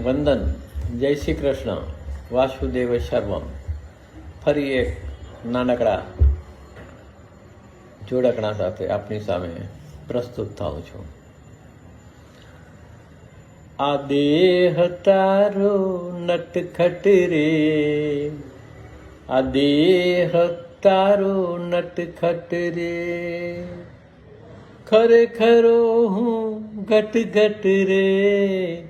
વંદન. જય શ્રી કૃષ્ણ. વાસુદેવ શર્મ ફરી એક નાનકડા જોડકણા સાથે આપની સામે પ્રસ્તુત થાઉં છું. આ દેહ તારો નટખટ રે. આ દેહ તારો નટખટ રે. ખરેખરો હું ઘટ ઘટ રે.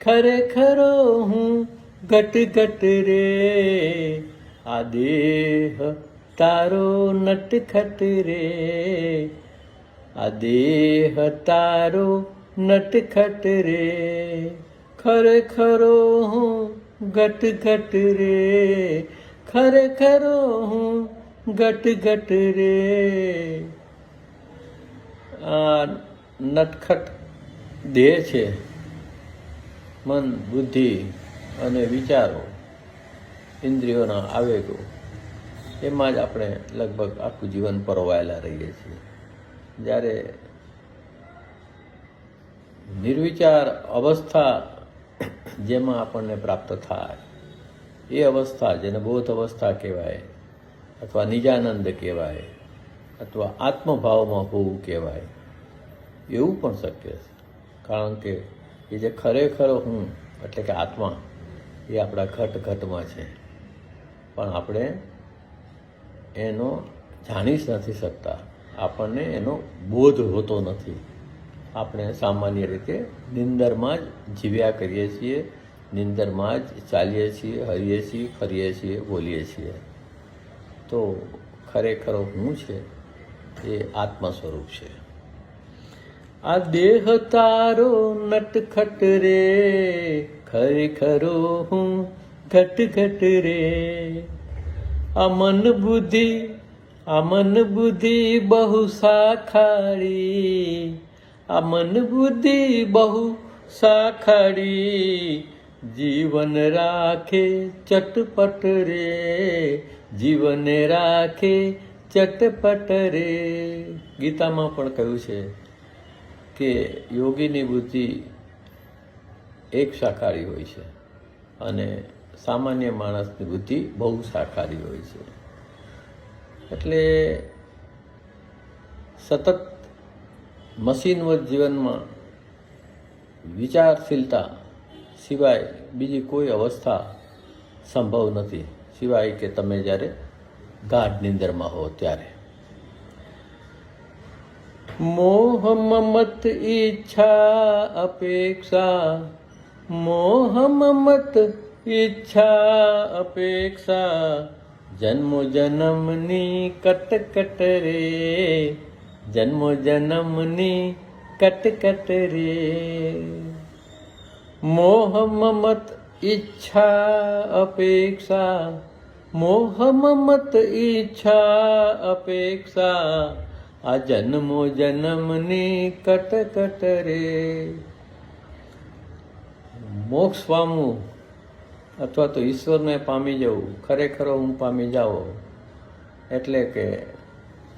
ખરેખરો હું ઘટ ઘટ રે. આ દેહ તારો નટખટ રે. આ દેહ તારો નટખટ રે. ખરેખરો હું ઘટ ઘટ રે. ખરેખરો હું ઘટ ઘટ રે. આ નટખટ દેહ છે. મન, બુદ્ધિ અને વિચારો ઇન્દ્રિયોના આવેગો, એમાં જ આપણે લગભગ આખું જીવન પરોવાયેલા રહીએ છીએ. જ્યારે નિર્વિચાર અવસ્થા જેમાં આપણને પ્રાપ્ત થાય, એ અવસ્થા જેને બોધ અવસ્થા કહેવાય, અથવા નિજાનંદ કહેવાય, અથવા આત્મભાવમાં હોવું કહેવાય, એવું પણ શક્ય છે. કારણ કે એ જે ખરેખર હું, એટલે કે આત્મા, એ આપણા ઘટ ઘટમાં છે. પણ આપણે એનો જાણી જ નથી શકતા. આપણને એનો બોધ હોતો નથી. આપણે સામાન્ય રીતે નિંદરમાં જ જીવ્યા કરીએ છીએ, નિંદરમાં જ ચાલીએ છીએ, હરીએ છીએ, ફરીએ છીએ, બોલીએ છીએ. તો ખરેખર હું છે, એ આત્મ સ્વરૂપ છે. આ દેહ તારો નટખટ રે, ખરેખરો હું ઘટ ઘટ રે. આ મન બુદ્ધિ આ મન બુદ્ધિ બહુ સાખાડી આ મન બુદ્ધિ બહુ સાખાડી જીવન રાખે ચટપટ રે, જીવન રાખે ચટપટ રે. ગીતામાં પણ કહ્યું છે કે યોગીની બુદ્ધિ એક શાકાહારી હોય છે અને સામાન્ય માણસની બુદ્ધિ બહુ શાકાહારી હોય છે. એટલે સતત મશીનવત જીવનમાં વિચારશીલતા સિવાય બીજી કોઈ અવસ્થા સંભવ નથી. સિવાય કે તમે જ્યારે ગાઢ નિંદરમાં હો ત્યારે. મોહ મમત ઈચ્છા અપેક્ષા. મોહ મમત ઈચ્છા અપેક્ષા. જન્મો જન્મની કટકટ રે. જન્મો જન્મની કટકટ રે. મોહ મમત ઈચ્છા અપેક્ષા. મોહ મમત ઈચ્છા અપેક્ષા. આ જન્મો જન્મની કટકટ રે. મોક્ષ પામવું અથવા તો ઈશ્વરને પામી જવું, ખરેખર હું પામી જાઓ એટલે કે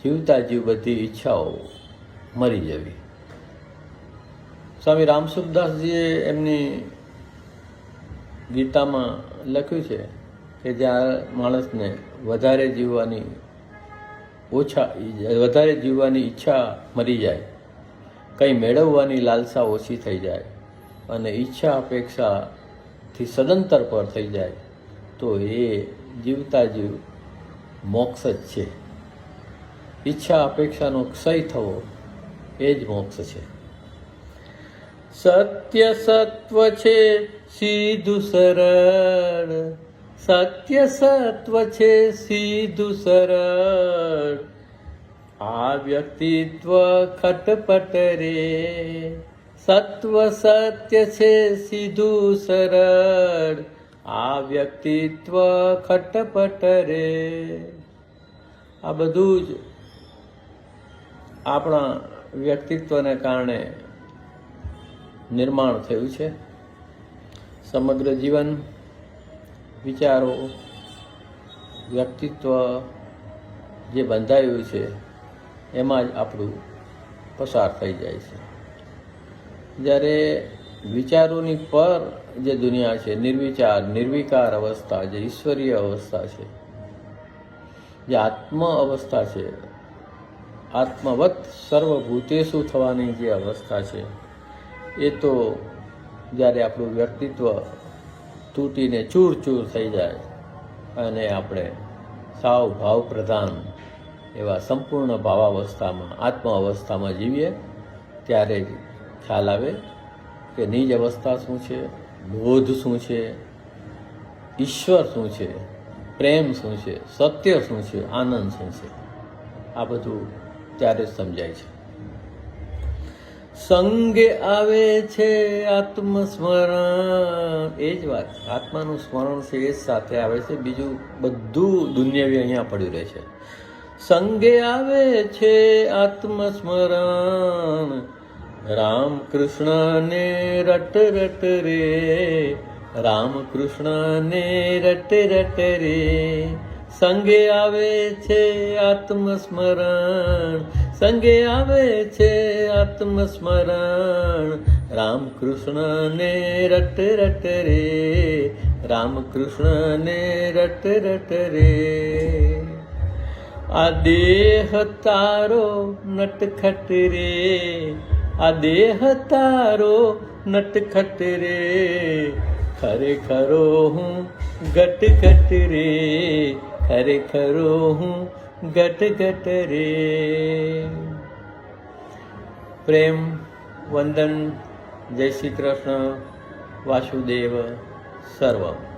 જીવતા જીવ બધી ઈચ્છાઓ મરી જવી. સ્વામી રામસુખદાસજીએ એમની ગીતામાં લખ્યું છે કે જ્યાં માણસને વધારે જીવવાની ઓછા વધારે જીવવાની ઈચ્છા મરી જાય. કંઈ મેળવવાની લાલસા ઓછી થઈ જાય અને ઈચ્છા અપેક્ષાથી સદંતર પર થઈ જાય, તો એ જીવતા જીવ મોક્ષ જ છે. ઈચ્છા અપેક્ષાનો ક્ષય થવો એ જ મોક્ષ છે. સત્ય સત્વ છે સીધું સરળ. સત્ય સત્વ છે સીધું સરળ. આ વ્યક્તિત્વ ખટપટ રે. સત્વ સત્ય છે સીધું સરળ. આ વ્યક્તિત્વ ખટપટ રે. આ બધું જ આપણા વ્યક્તિત્વને કારણે નિર્માણ થયું છે. સમગ્ર જીવન વિચારો, વ્યક્તિત્વ જે બંધાયું છે, એમાં જ આપણું પસાર થઈ જાય છે. જ્યારે વિચારોની પર જે દુનિયા છે, નિર્વિચાર, નિર્વિકાર અવસ્થા, જે ઈશ્વરીય અવસ્થા છે, જે આત્મ અવસ્થા છે, આત્મવત સર્વભૂતેશુ થવાની જે અવસ્થા છે, એ તો જ્યારે આપણું વ્યક્તિત્વ તૂટીને ચૂર ચૂર થઈ જાય અને આપણે સાવ ભાવ પ્રધાન એવા સંપૂર્ણ ભાવાવસ્થામાં આત્મ અવસ્થામાં જીવીએ, ત્યારે ખ્યાલ આવે કે નિજ અવસ્થા શું છે, બોધ શું છે, ઈશ્વર શું છે, પ્રેમ શું છે, સત્ય શું છે, આનંદ શું છે. આ બધું ત્યારે સમજાય છે. સંગે આવે છે આત્મસ્મરણ. એ જ વાત. આત્માનું સ્મરણ છે, એ સાથે આવે છે. બીજું બધું દુનિયાવી અહીંયા પડ્યું રહે છે. સંગે આવે છે આત્મસ્મરણ. રામ કૃષ્ણને રટ રટ રે. રામ કૃષ્ણને રટ રટ રે. સંગે આવે છે આત્મસ્મરણ. સંગે આવે છે આત્મસ્મરણ. રામ કૃષ્ણને રટ રટ રે રામ કૃષ્ણને રટ રટ રે. આ દેહ તારો નટખટ રે, આ દેહ તારો નટખટ રે. ખરેખરો હું ગટ ગટ રે, ખરેખરો હું ગટગટ ગટ રે. પ્રેમ, વંદન જય શ્રી કૃષ્ણ વાસુદેવ સર્વમ.